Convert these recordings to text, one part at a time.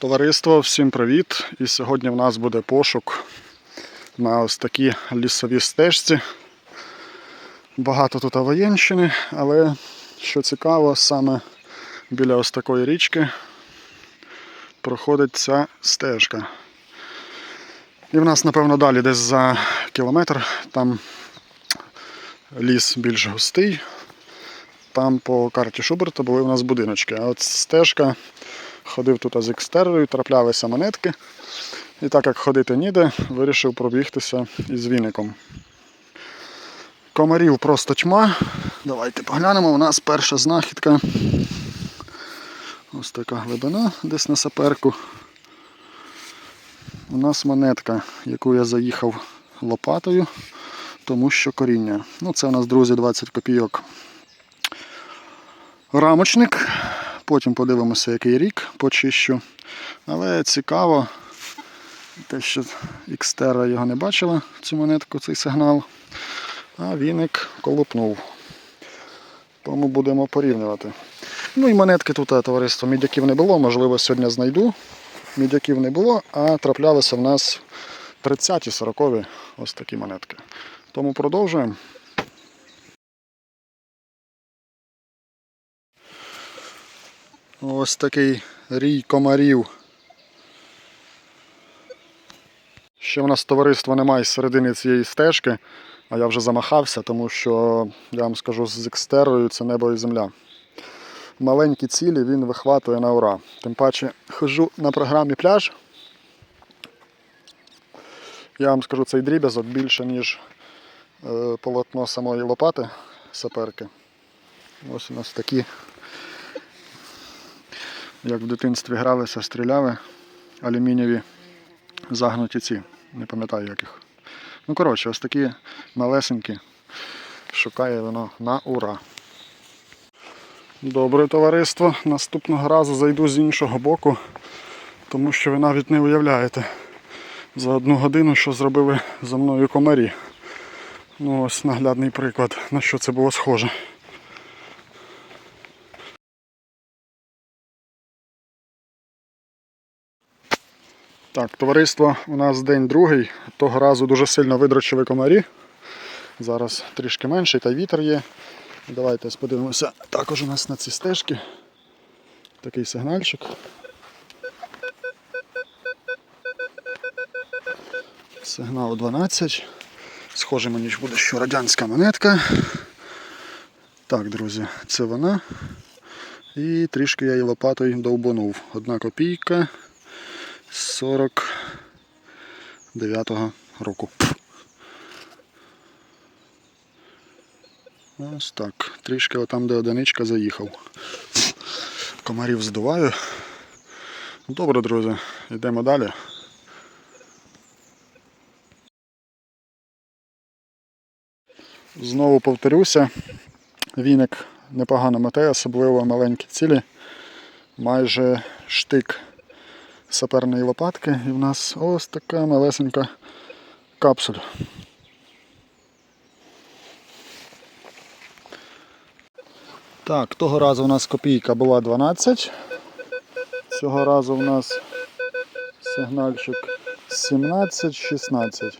Товариство, всім привіт! І сьогодні в нас буде пошук на ось такій лісовій стежці. Багато тут воєнщини, але що цікаво, саме біля ось такої річки проходить ця стежка. І в нас, напевно, далі десь за кілометр там ліс більш густий. Там по карті Шуберта були у нас будиночки. А от стежка ходив тут з екстерою, траплялися монетки. І так як ходити ніде, вирішив пробігтися із віником. Комарів просто тьма. Давайте поглянемо. У нас перша знахідка. Ось така глибина десь на саперку. У нас монетка, яку я заїхав лопатою, тому що коріння. Ну, це у нас, друзі, 20 копійок. Рамочник. Потім подивимося, який рік почищу. Але цікаво, те, що Xterra його не бачила, цю монетку, цей сигнал. А віник колупнув. Тому будемо порівнювати. Ну і монетки тут, товариство, мідяків не було, можливо, сьогодні знайду. Мідяків не було, а траплялися в нас 30-ті, 40-ві ось такі монетки. Тому продовжуємо. Ось такий рій комарів. Ще в нас товариства немає з середини цієї стежки, а я вже замахався, тому що, я вам скажу, з екстерою це небо і земля. Маленькі цілі він вихватує на ура. Тим паче хожу на програмі пляж. Я вам скажу, цей дріб'язок більше, ніж е, полотно самої лопати саперки. Ось у нас такі як в дитинстві гралися, стріляли, алюмінієві загнуті ці. Не пам'ятаю яких. Ну, коротше, ось такі малесенькі. Шукає воно на ура. Добре, товариство. Наступного разу зайду з іншого боку, тому що ви навіть не уявляєте за одну годину, що зробили за мною комарі. Ну ось наглядний приклад, на що це було схоже. Так, товариство, у нас день другий. Того разу дуже сильно видрочили комарі. Зараз трішки менший, та вітер є. Давайте подивимося. Також у нас на ці стежки. Такий сигнальчик. Сигнал 12. Схоже мені буде, що радянська монетка. Так, друзі, це вона. І трішки я її лопатою довбанув. Одна копійка. 49-го року. Ось так. Трішки отам, де одиничка заїхав. Комарів здуваю. Добре, друзі, йдемо далі. Знову повторюся, віник непогано мете, особливо маленькі цілі. Майже штик саперної лопатки і в нас ось така малесенька капсуля. Так, того разу у нас копійка була 12. Цього разу у нас сигнальчик 17-16.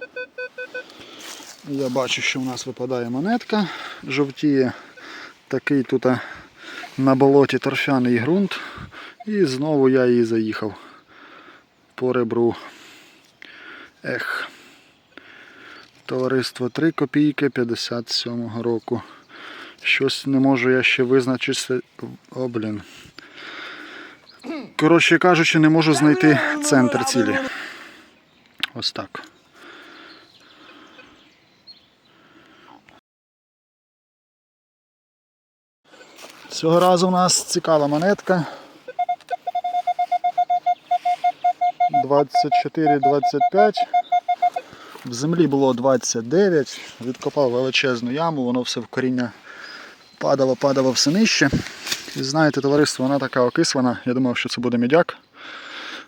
Я бачу, що в нас випадає монетка, жовтіє такий тут на болоті торфяний ґрунт. І знову я її заїхав по ребру. Ех. Товариство 3 копійки 57-го року. Щось не можу я ще визначитися. О, блін. Коротше кажучи, не можу знайти центр цілі. Ось так. Цього разу у нас цікава монетка. 24-25. В землі було 29. Відкопав величезну яму, воно все в коріння падало, падало все нижче. І знаєте, товариство, вона така окислена. Я думав, що це буде мідяк.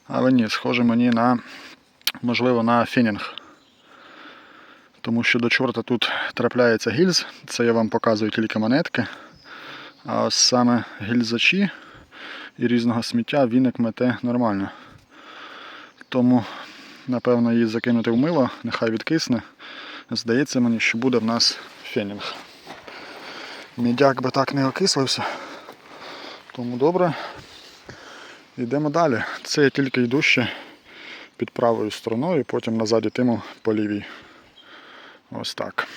Але ні, схоже мені на, можливо, на фінінг. Тому що до чорта тут трапляється гільз. Це я вам показую тільки монетки. А ось саме гільзачі і різного сміття віник мете нормально. Тому, напевно, її закинути в мило, нехай відкисне. Здається мені, що буде в нас фенінг. Мідяк би так не окислився. Тому добре. Йдемо далі. Це я тільки йду ще під правою стороною, потім назад йтиму по лівій. Ось так.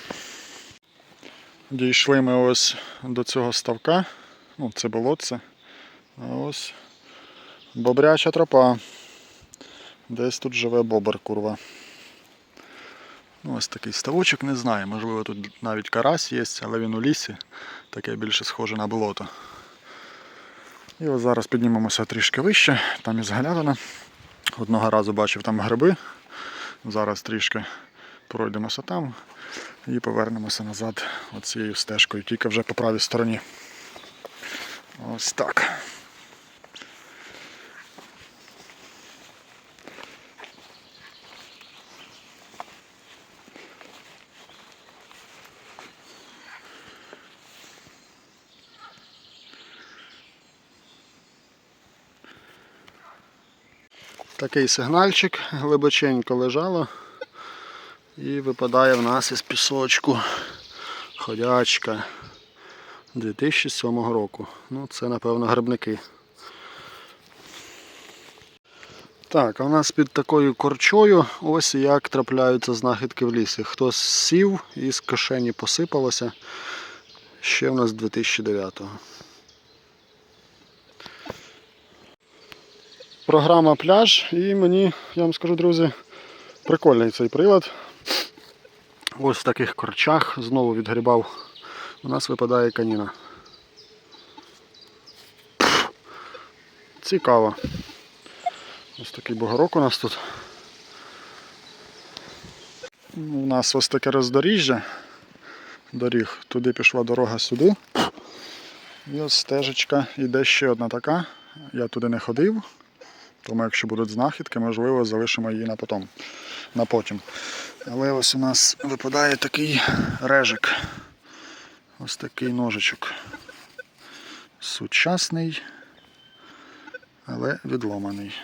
Дійшли ми ось до цього ставка. Ну, це болотце. А ось бобряча тропа. Десь тут живе бобр, курва. Ну, ось такий ставочок, не знаю. Можливо, тут навіть карась є, але він у лісі. Таке більше схоже на болото. І ось зараз піднімемося трішки вище, там із галявина. Одного разу бачив там гриби. Зараз трішки пройдемося там і повернемося назад оцією стежкою, тільки вже по правій стороні. Ось так. Такий сигнальчик глибоченько лежало і випадає в нас із пісочку ходячка 2007 року. Ну, це, напевно, грибники. Так, а у нас під такою корчою ось як трапляються знахідки в лісі. Хтось сів і з кишені посипалося. Ще в нас 2009-го. Програма пляж і мені, я вам скажу, друзі, прикольний цей прилад. Ось в таких корчах знову відгрібав. У нас випадає каніна. Цікаво. Ось такий бугорок у нас тут. У нас ось таке роздоріжжя. Доріг. Туди пішла дорога сюди. І ось стежечка іде ще одна така. Я туди не ходив. Тому якщо будуть знахідки, можливо, залишимо її на потом, на потім. Але ось у нас випадає такий режик. Ось такий ножичок. Сучасний, але відломаний.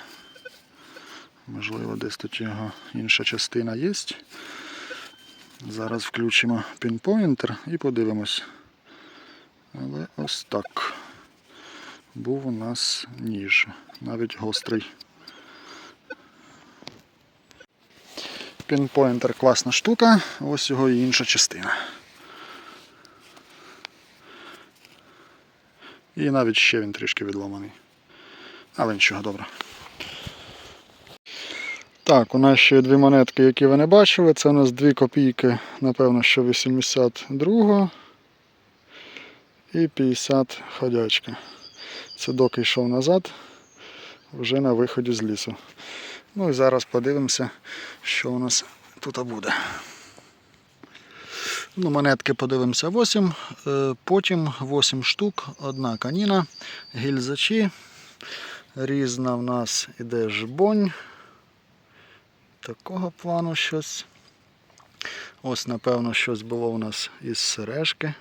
Можливо, десь тут його інша частина є. Зараз включимо пінпоінтер і подивимось. Але ось так. Був у нас ніж, навіть гострий. Пінпоінтер класна штука, ось його і інша частина. І навіть ще він трішки відломаний. Але нічого добре. Так, у нас ще дві монетки, які ви не бачили. Це у нас дві копійки, напевно, що 82 і 50 ходячка. Це доки йшов назад, вже на виході з лісу. Ну і зараз подивимося, що у нас тут буде. Ну, монетки подивимося 8, е, потім 8 штук, одна каніна, гільзачі. Різна в нас іде жбонь. Такого плану щось. Ось, напевно, щось було у нас із сережки.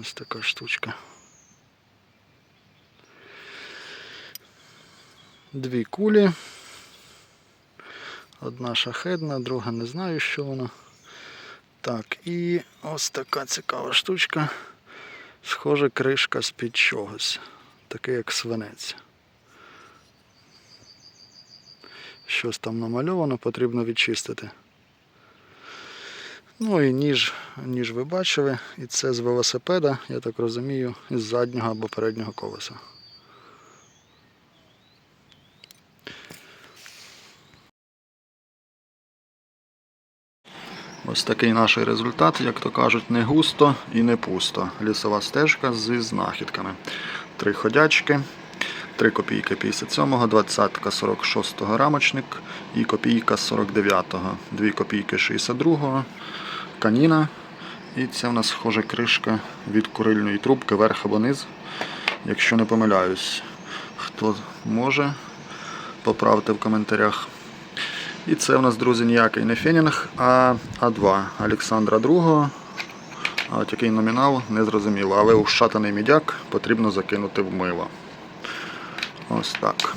Ось така штучка. Дві кулі. Одна шахедна, друга не знаю, що вона. Так, і ось така цікава штучка. Схоже, кришка з-під чогось. Таке як свинець. Щось там намальовано, потрібно відчистити. Ну і ніж, ніж ви бачили, і це з велосипеда, я так розумію, із заднього або переднього колеса. Ось такий наш результат, як то кажуть, не густо і не пусто. Лісова стежка зі знахідками. Три ходячки, 3 копійки 57-го, 20-ка 46-го рамочник і копійка 49-го, 2 копійки 62-го, каніна. І це в нас схоже кришка від курильної трубки, верх або низ. Якщо не помиляюсь, хто може, поправте в коментарях. І це у нас, друзі, ніякий не Фенінг, а А2 Олександра II. От який номінал, не зрозуміло. Але ушатаний мідяк потрібно закинути в мило. Ось так.